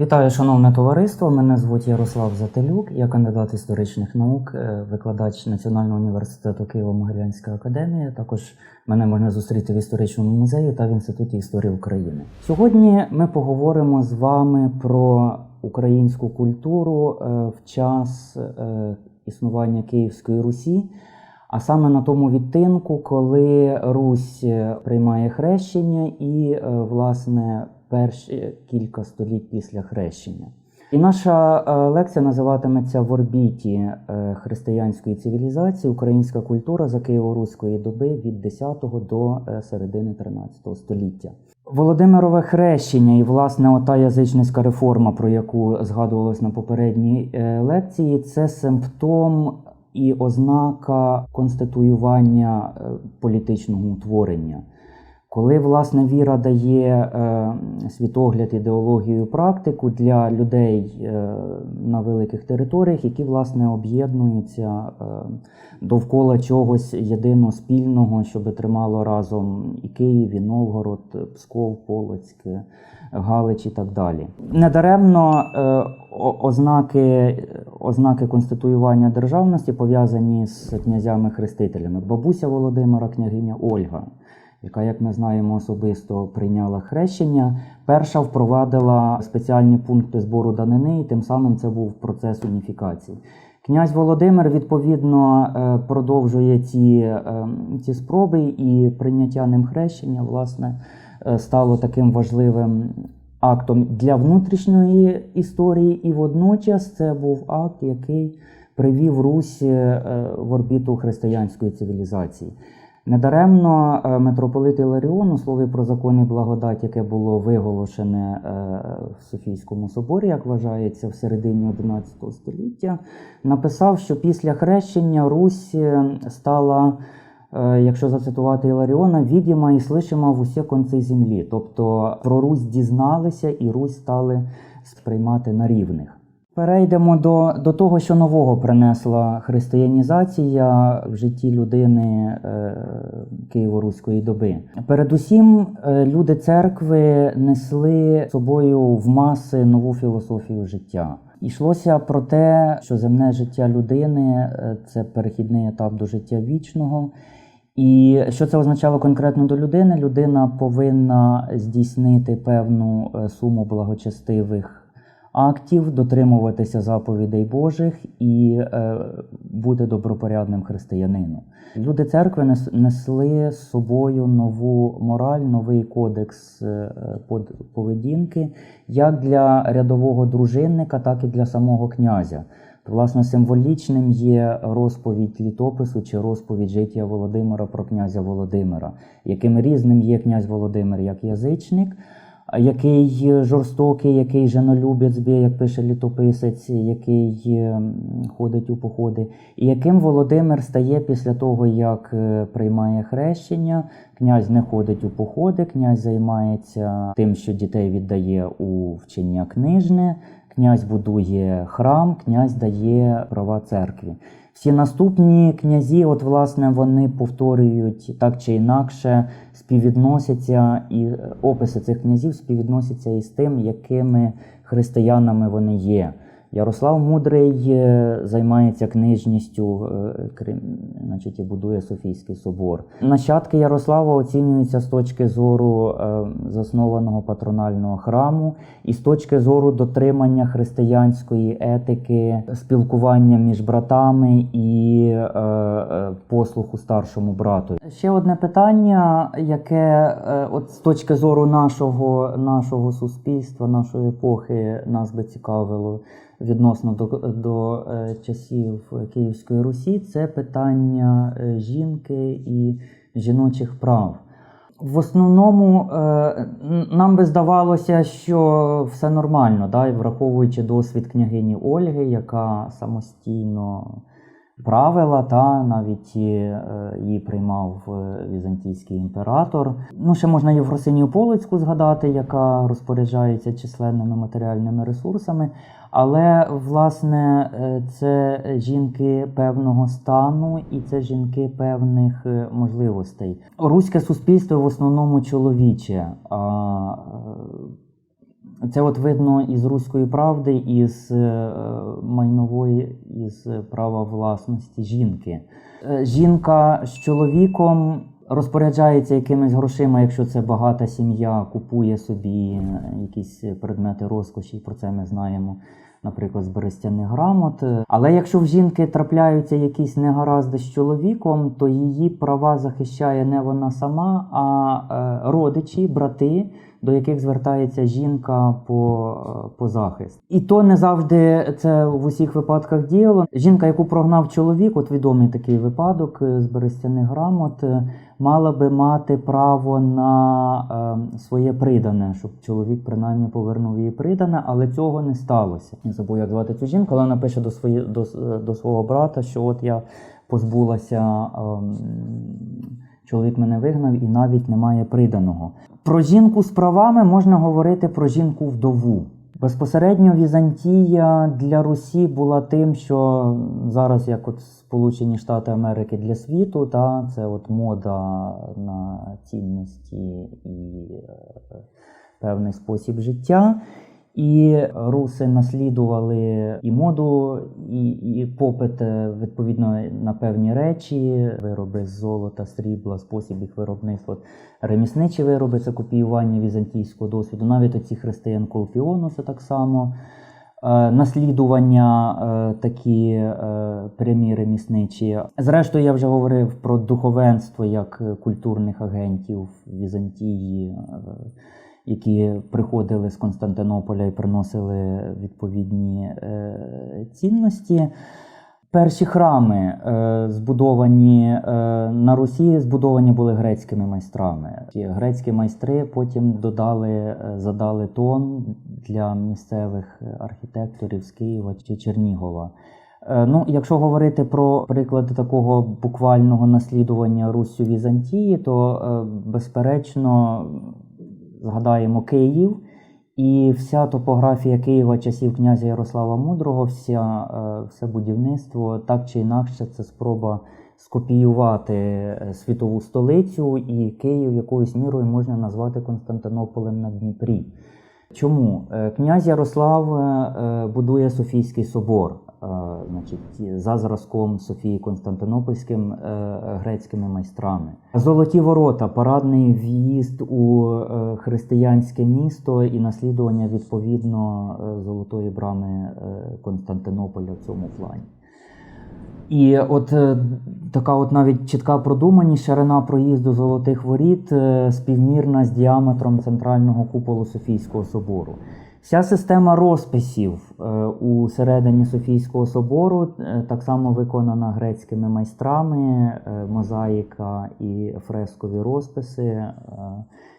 Вітаю, шановне товариство. Мене звуть Ярослав Зателюк, я кандидат історичних наук, е, викладач Національного університету Києво-Могилянська академія. Також мене можна зустріти в історичному музеї та в інституті історії України. Сьогодні ми поговоримо з вами про українську культуру е, в час е, існування Київської Русі. А саме на тому відтинку, коли Русь приймає хрещення і, власне, перші кілька століть після хрещення. І наша е, лекція називатиметься в орбіті е, християнської цивілізації Українська культура за Києво-Руської доби від 10 до е, середини 13 століття. Володимирове хрещення і власне ота язичницька реформа, про яку згадувалось на попередній лекції, це симптом і ознака конституювання політичного утворення. Коли власне віра дає е, світогляд, ідеологію, практику для людей е, на великих територіях, які власне об'єднуються е, довкола чогось єдиного спільного, щоб тримало разом і Київ, і Новгород, Псков, Полоцьк, Галич і так далі. Недаремно е, ознаки, ознаки конституювання державності пов'язані з князями-хрестителями. Бабуся Володимира, княгиня Ольга яка, як ми знаємо, особисто прийняла хрещення, перша впровадила спеціальні пункти збору данини, і тим самим це був процес уніфікації. Князь Володимир відповідно е, продовжує ці, е, ці спроби, і прийняття ним хрещення власне е, стало таким важливим актом для внутрішньої історії, і водночас це був акт, який привів Русь в орбіту християнської цивілізації. Недаремно е, митрополит Іларіон у слові про закони благодать, яке було виголошене е, в Софійському соборі, як вважається, в середині XI століття, написав, що після хрещення Русь стала, е, якщо зацитувати Іларіона, відіма і слишима в усі конці землі. Тобто про Русь дізналися і Русь стали сприймати на рівних. Перейдемо до, до того, що нового принесла християнізація в житті людини е, Києво-Руської доби. Передусім, е, люди церкви несли собою в маси нову філософію життя. Йшлося про те, що земне життя людини е, це перехідний етап до життя вічного. І що це означало конкретно до людини? Людина повинна здійснити певну е, суму благочестивих актів, дотримуватися заповідей Божих і е, бути добропорядним християнином. Люди церкви нес- несли з собою нову мораль, новий кодекс е, поведінки як для рядового дружинника, так і для самого князя. Власне, символічним є розповідь літопису чи розповідь життя Володимира про князя Володимира, яким різним є князь Володимир як язичник, який жорстокий, який женолюбець, як пише літописець, який ем, ходить у походи, і яким Володимир стає після того, як е, приймає хрещення. Князь не ходить у походи, князь займається тим, що дітей віддає у вчення книжне, князь будує храм, князь дає права церкві. Всі наступні князі, от власне, вони повторюють так чи інакше, співвідносяться, і е, описи цих князів співвідносяться із тим, якими християнами вони є. Ярослав Мудрий е, займається книжністю, е, значить, і будує Софійський собор. Нащадки Ярослава оцінюються з точки зору е, заснованого патронального храму і з точки зору дотримання християнської етики, спілкування між братами і послуху старшому брату. Ще одне питання, яке от з точки зору нашого, нашого суспільства, нашої епохи нас би цікавило відносно до, до е, часів Київської Русі, це питання е, жінки і жіночих прав. В основному е, нам би здавалося, що все нормально, да, враховуючи досвід княгині Ольги, яка самостійно правила, та навіть е, її приймав е, візантійський імператор. Ну, ще можна Євросинію Полоцьку згадати, яка розпоряджається численними матеріальними ресурсами. Але власне е, це жінки певного стану і це жінки певних можливостей. Руське суспільство в основному чоловіче. А Це от видно із руської правди, із е, майнової, із права власності жінки. Е, Жінка з чоловіком розпоряджається якимись грошима, якщо це багата сім'я, купує собі е, якісь предмети розкоші, про це ми знаємо. Наприклад, з берестяних грамот. Але якщо в жінки трапляються якісь негаразди з чоловіком, то її права захищає не вона сама, а родичі, брати, до яких звертається жінка по, е, по захист. І то не завжди це в усіх випадках діяло. Жінка, яку прогнав чоловік, от відомий такий випадок е, з берестяних грамот, е, мала би мати право на е, своє придане, щоб чоловік принаймні повернув її придане, але цього не сталося. Не забув, як звати цю жінку, але вона пише до, свої, до, до свого брата, що от я позбулася. ем, Чоловік мене вигнав і навіть немає приданого. Про жінку з правами можна говорити про жінку вдову. Безпосередньо Візантія для Русі була тим, що зараз, як от Сполучені Штати Америки для світу, та це от мода на цінності і е, певний спосіб життя. І руси наслідували і моду, і, і попит е, відповідно на певні речі, вироби з золота, срібла, спосіб їх виробництва, ремісничі вироби це копіювання візантійського досвіду, навіть оці християн Колпіону так само. Е, Наслідування е, такі прямі ремісничі. Зрештою, я вже говорив про духовенство як культурних агентів Візантії, які приходили з Константинополя і приносили відповідні е, цінності. Перші храми, е, збудовані е, на Русі, збудовані були грецькими майстрами. Грецькі майстри потім додали, задали тон для місцевих архітекторів з Києва чи Чернігова. Ну, якщо говорити про приклади такого буквального наслідування Руссю Візантії, то безперечно згадаємо Київ. І вся топографія Києва часів князя Ярослава Мудрого, вся, е, все будівництво так чи інакше, це спроба скопіювати е, світову столицю, і Київ якоюсь мірою можна назвати Константинополем на Дніпрі. Чому? Е, Князь Ярослав е, будує Софійський собор, е, значить, за зразком Софії Константинопольським е, грецькими майстрами. Золоті ворота, парадний в'їзд у е, християнське місто і наслідування відповідно е, золотої брами е, Константинополя в цьому плані. І от е, така от навіть чітка продуманість ширина проїзду золотих воріт е, співмірна з діаметром центрального куполу Софійського собору. Вся система розписів е, у середині Софійського собору так само виконана грецькими майстрами, мозаїка і фрескові розписи.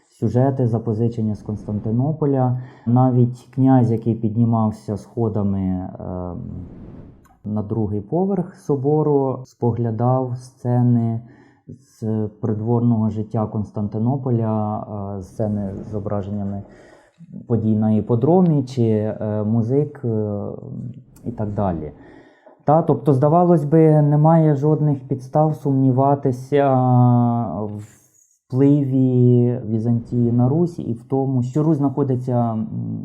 Сюжети запозичення з Константинополя. Навіть князь, який піднімався сходами на другий поверх собору, споглядав сцени з придворного життя Константинополя, е, сцени з зображеннями подій на іподромі чи е, музик е, і так далі. Та, тобто, здавалось би, немає жодних підстав сумніватися в впливі Візантії на Русь і в тому, що Русь знаходиться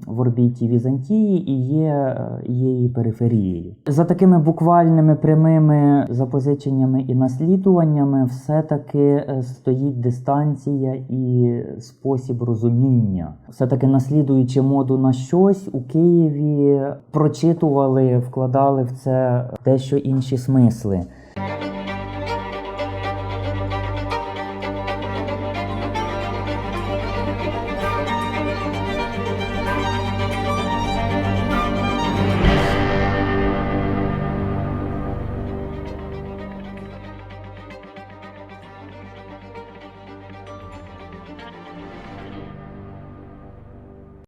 в орбіті Візантії і є, е, є її периферією. За такими буквальними прямими запозиченнями і наслідуваннями, все-таки е, стоїть дистанція і спосіб розуміння. Все-таки наслідуючи моду на щось, у Києві прочитували, вкладали в це дещо інші смисли.